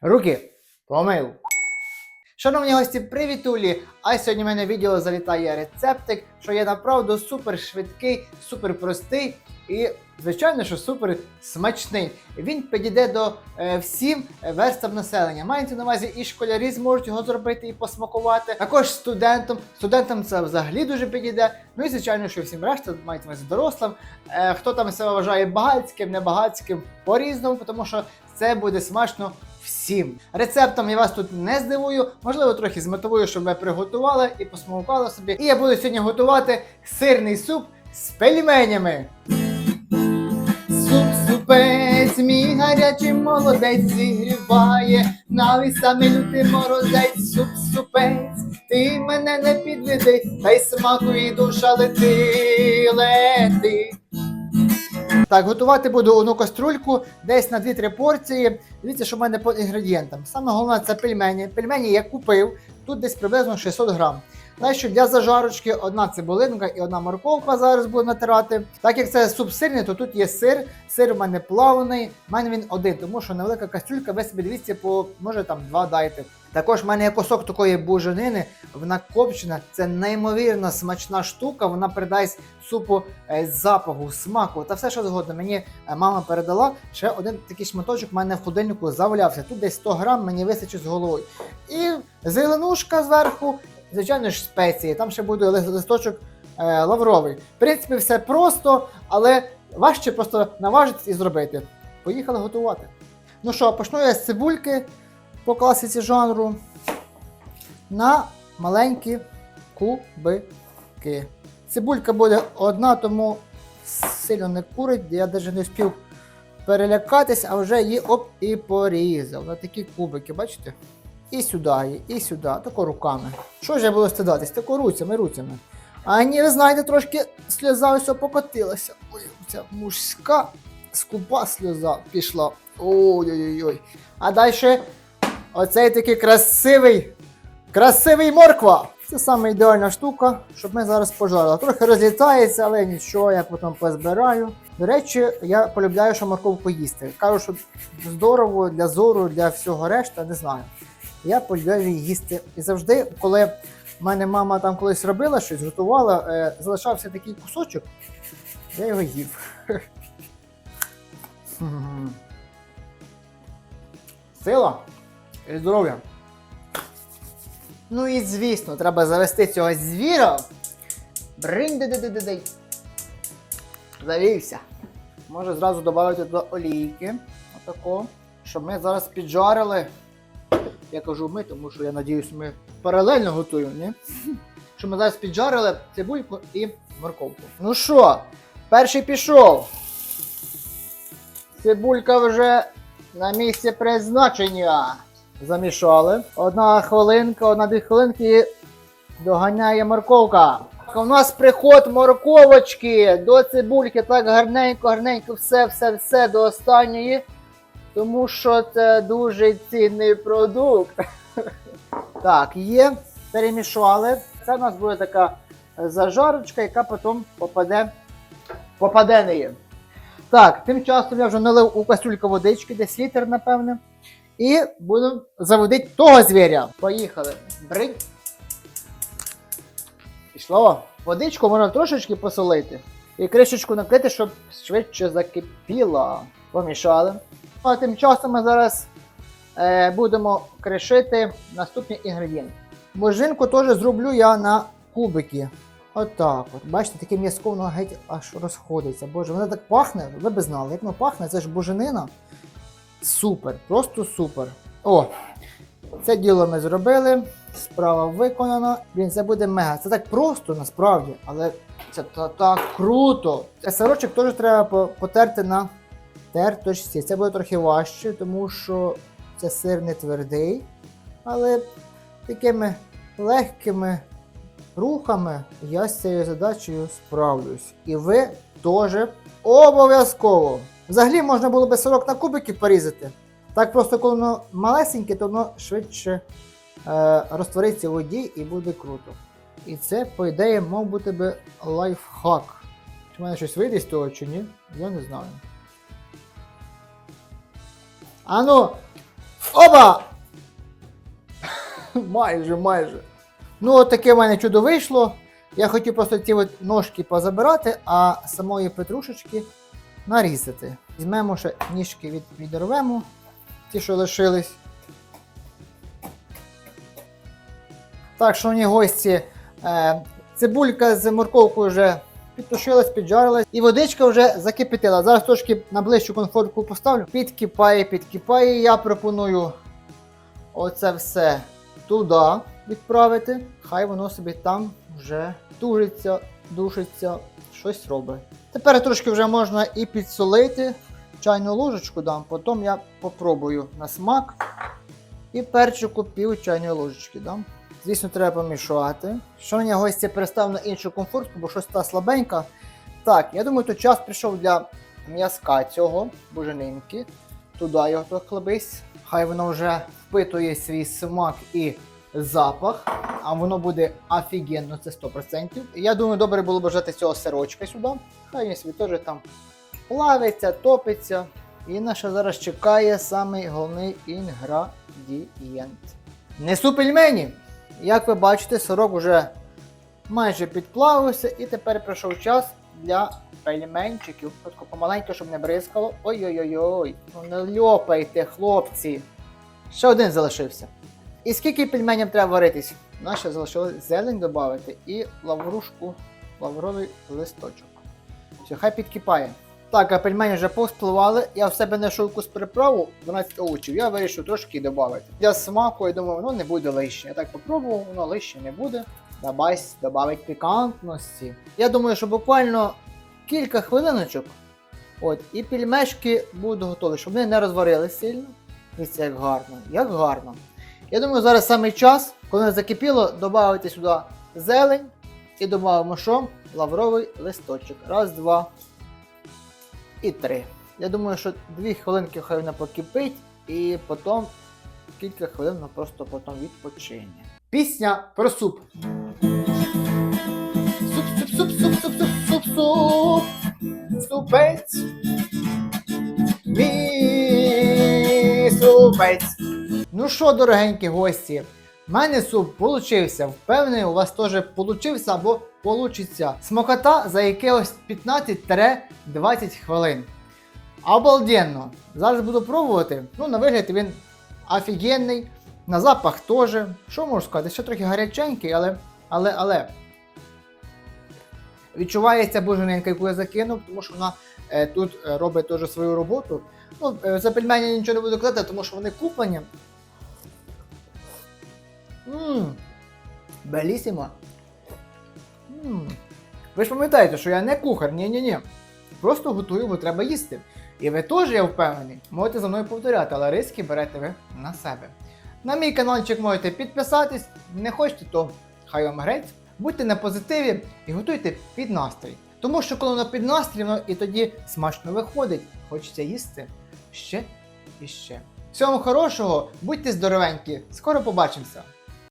Руки помив. Шановні гості, привітулі! А сьогодні в мене відео залітає рецептик, що є направду супер швидкий, супер простий і, звичайно, що супер смачний. Він підійде до е, всім верстам населення. Мається на увазі і школярі зможуть його зробити і посмакувати. Також студентам. Студентам це взагалі дуже підійде. Ну і звичайно, що всім решта мають на увазі дорослим. Е, хто там себе вважає багатським, не багатським, по-різному, тому що це буде смачно всім. Рецептом я вас тут не здивую, можливо, трохи змотивую, щоб ви приготували і посмакували собі. І я буду сьогодні готувати сирний суп з пельменями. Суп супець, мій гарячий молодець зігріває, навіть саме лютий морозець, суп супець, ти мене не підведи, та й смаку і душа лети, лети. Так, готувати буду одну каструльку десь на 2-3 порції. Дивіться, що в мене по інгредієнтам. Саме головне це пельмені. Пельмені я купив, тут десь приблизно 600 грам. Далі для зажарочки одна цибулинка і одна морковка зараз буду натирати. Так як це суп сирний, то тут є сир. Сир у мене плаваний, в мене він один, тому що невелика кастрюлька, ви собі дивіться, по може там два дайте. Також в мене є кусок такої буженини, вона копчена, це неймовірно смачна штука, вона придасть супу е, запаху, смаку та все що згодно. Мені е, мама передала ще один такий шматочок в мене в холодильнику завалявся. Тут десь 100 грам мені вистачить з головою. І зеленушка зверху, звичайно ж спеції. Там ще буде листочок е, лавровий. В принципі, все просто, але важче просто наважитись і зробити. Поїхали готувати. Ну що, почну я з цибульки по класиці жанру на маленькі кубики. Цибулька буде одна, тому сильно не курить, я навіть не встиг перелякатись, а вже її оп і порізав. На такі кубики, бачите? І сюди і сюди, тако руками. Що ж я буду стидатись? Тако руцями, руцями. А ні, ви знаєте, трошки сльоза ось покотилася. Ой, ця мужська скупа сльоза пішла. Ой-ой-ой. А далі оцей такий красивий, красивий морква. Це саме ідеальна штука, щоб ми зараз пожарили. Трохи розлітається, але нічого, я потім позбираю. До речі, я полюбляю, що морковку їсти. Кажу, що здорово для зору, для всього решта, не знаю. Я полюбляю їсти. І завжди, коли в мене мама там колись робила щось, готувала, е, залишався такий кусочок, я його їв. Сила і здоров'я. Ну і звісно, треба завести цього звіра. бринь де де де де де Завівся. Може зразу додати до олійки. Отако. Щоб ми зараз піджарили. Я кажу ми, тому що я надіюсь, ми паралельно готуємо, ні? Щоб ми зараз піджарили цибульку і морковку. Ну що, перший пішов. Цибулька вже на місці призначення. Замішали. Одна хвилинка, одна-дві хвилинки і доганяє морковка. У нас приход морковочки до цибульки так гарненько, гарненько, все, все, все до останньої. Тому що це дуже цінний продукт. Так, є. Перемішали. Це у нас буде така зажарочка, яка потім попаде, попаде неї. Так, тим часом я вже налив у кастрюльку водички, десь літр, напевне. І буду заводити того звіря. Поїхали. Бринь. Пішло. Водичку можна трошечки посолити. І кришечку накрити, щоб швидше закипіло. Помішали. А тим часом ми зараз е, будемо кришити наступні інгредієнти. Божинку теж зроблю я на кубики. Отак от. Бачите, таке м'язко геть аж розходиться. Боже, воно так пахне, ви б знали, як воно пахне, це ж боженина. Супер, просто супер. О! Це діло ми зробили. Справа виконана. Блін, це буде мега. Це так просто насправді, але це так круто. Е, Сирочок теж треба потерти на терточці. Це буде трохи важче, тому що це сир не твердий. Але такими легкими рухами я з цією задачею справлюсь. І ви теж обов'язково. Взагалі можна було би сирок на кубики порізати. Так просто, коли воно малесеньке, то воно швидше е, розтвориться в воді і буде круто. І це, по ідеї, мав бути би лайфхак. Чи в мене щось вийде з того чи ні? Я не знаю. Ану, Оба! майже, майже. Ну, от таке в мене чудо вийшло. Я хотів просто ці от ножки позабирати, а самої петрушечки нарізати. Візьмемо ще ніжки від, відірвемо, ті, що лишились. Так, шановні гості, е, цибулька з морковкою вже підтушилась, піджарилась, і водичка вже закипятила. Зараз трошки на ближчу конфорку поставлю. Підкипає, підкипає. Я пропоную оце все туди відправити. Хай воно собі там вже тужиться, душиться, щось робить. Тепер трошки вже можна і підсолити. Чайну ложечку дам, потім я попробую на смак. І перчику пів чайної ложечки дам. Звісно, треба помішати. Шановні гості, перестав на іншу комфортку, бо щось та слабенька. Так, я думаю, то час прийшов для м'язка цього, буженинки. Туди його то хлебись. Хай воно вже впитує свій смак і запах, а воно буде офігенно, це 100%. Я думаю, добре було б взяти цього сирочка сюди. Хай він собі теж там плавиться, топиться. І наша зараз чекає самий головний інгредієнт. Несу пельмені. Як ви бачите, сирок вже майже підплавився, і тепер прийшов час для пельменчиків. Тільки помаленьку, щоб не бризкало. Ой-ой-ой, ну не льопайте, хлопці. Ще один залишився. І скільки пельменів треба варитись? Нас ще залишилось зелень додати і лаврушку, лавровий листочок. Все, хай підкипає. Так, а пельмені вже повспливали. Я в себе знайшов якусь приправу 12 овочів. Я вирішив трошки додати. Для смаку, я думаю, воно не буде лише. Я так попробував, воно лише не буде. Добавить, добавить пікантності. Я думаю, що буквально кілька хвилиночок. От, і пельмешки будуть готові, щоб вони не розварились сильно. Дивіться, як гарно, як гарно. Я думаю, зараз саме час, коли закипіло, додати сюди зелень і додамо що? Лавровий листочок. Раз, два і три. Я думаю, що дві хвилинки хай вона покипить, і потім кілька хвилин просто потім відпочине. Пісня про суп. Суп, суп, суп, суп, суп, суп, суп, суп. Супець. Мій супець. Ну що, дорогенькі гості, в мене суп получився. Впевнений, у вас теж получився або получиться. Смокота за якихось 15-20 хвилин. Обалденно! Зараз буду пробувати. Ну, на вигляд він офігенний, на запах теж. Що можу сказати? Ще трохи гаряченький, але. але, але. Відчувається бужененька, яку я закинув, тому що вона е, тут е, робить теж свою роботу. Ну, е, за пельмені нічого не буду казати, тому що вони куплені. Ммм. Белісімо. Ви ж пам'ятаєте, що я не кухар, ні-ні-ні. Просто готую, бо треба їсти. І ви теж, я впевнений, можете за мною повторяти, але риски берете ви на себе. На мій каналчик можете підписатись, не хочете, то хай вам грець. Будьте на позитиві і готуйте під настрій. Тому що коли воно під настрій, воно і тоді смачно виходить, хочеться їсти ще і ще. Всього хорошого, будьте здоровенькі, скоро побачимося!